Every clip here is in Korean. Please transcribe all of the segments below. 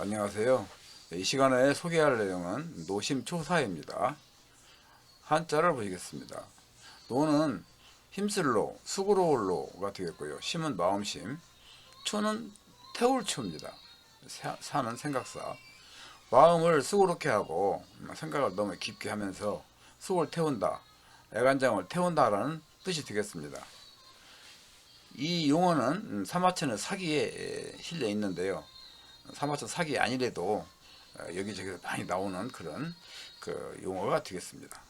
안녕하세요. 이 시간에 소개할 내용은 노심초사입니다. 한자를 보시겠습니다. 노는 힘쓸로, 수고로울로가 되겠고요. 심은 마음심, 초는 태울초입니다. 사- 사는 생각사. 마음을 수고롭게 하고 생각을 너무 깊게 하면서 속을 태운다, 애간장을 태운다라는 뜻이 되겠습니다. 이 용어는 사마천의 사기에 실려 있는데요. 사마천 사기 아니래도 어, 여기저기서 많이 나오는 그런 그 용어가 되겠습니다.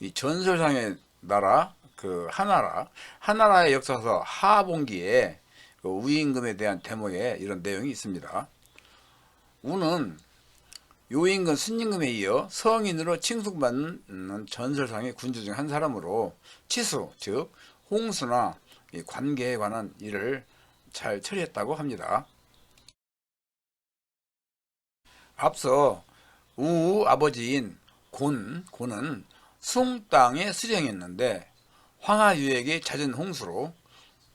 이 전설상의 나라 그 하나라 하나라의 역사서 하봉기에 그 우임금에 대한 대목에 이런 내용이 있습니다. 우는 요임금 순임금에 이어 성인으로 칭송받는 전설상의 군주 중 한 사람으로 치수 즉 홍수나 이 관계에 관한 일을 잘 처리했다고 합니다. 앞서 우 아버지인 곤, 곤은 숭 땅에 수령했는데 황하유에게 잦은 홍수로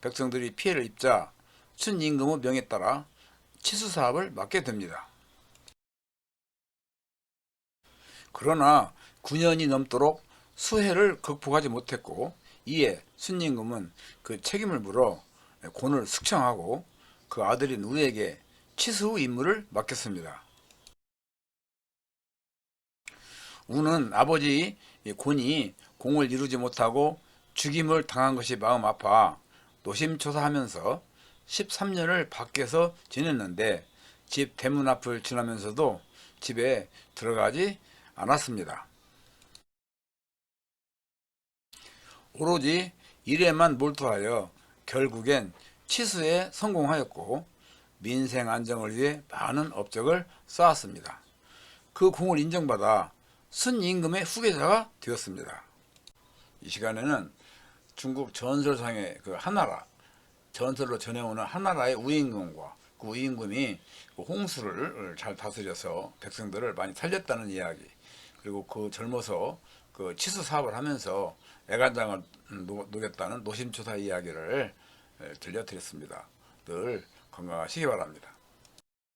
백성들이 피해를 입자 순임금의 명에 따라 치수 사업을 맡게 됩니다. 그러나 9년이 넘도록 수해를 극복하지 못했고 이에 순임금은 그 책임을 물어 곤을 숙청하고 그 아들인 우에게 치수 임무를 맡겼습니다. 우는 아버지 이 곤이 공을 이루지 못하고 죽임을 당한 것이 마음 아파 노심초사하면서 13년을 밖에서 지냈는데 집 대문 앞을 지나면서도 집에 들어가지 않았습니다. 오로지 일에만 몰두하여 결국엔 치수에 성공하였고 민생 안정을 위해 많은 업적을 쌓았습니다. 그 공을 인정받아 순임금의 후계자가 되었습니다. 이 시간에는 중국 전설상의 그 하나라 전설로 전해오는 하나라의 우임금과 그 우임금이 그 홍수를 잘 다스려서 백성들을 많이 살렸다는 이야기 그리고 그 젊어서 그 치수 사업을 하면서 애간장을 녹- 녹였다는 노심초사 이야기를 들려드렸습니다. 늘 건강하시기 바랍니다.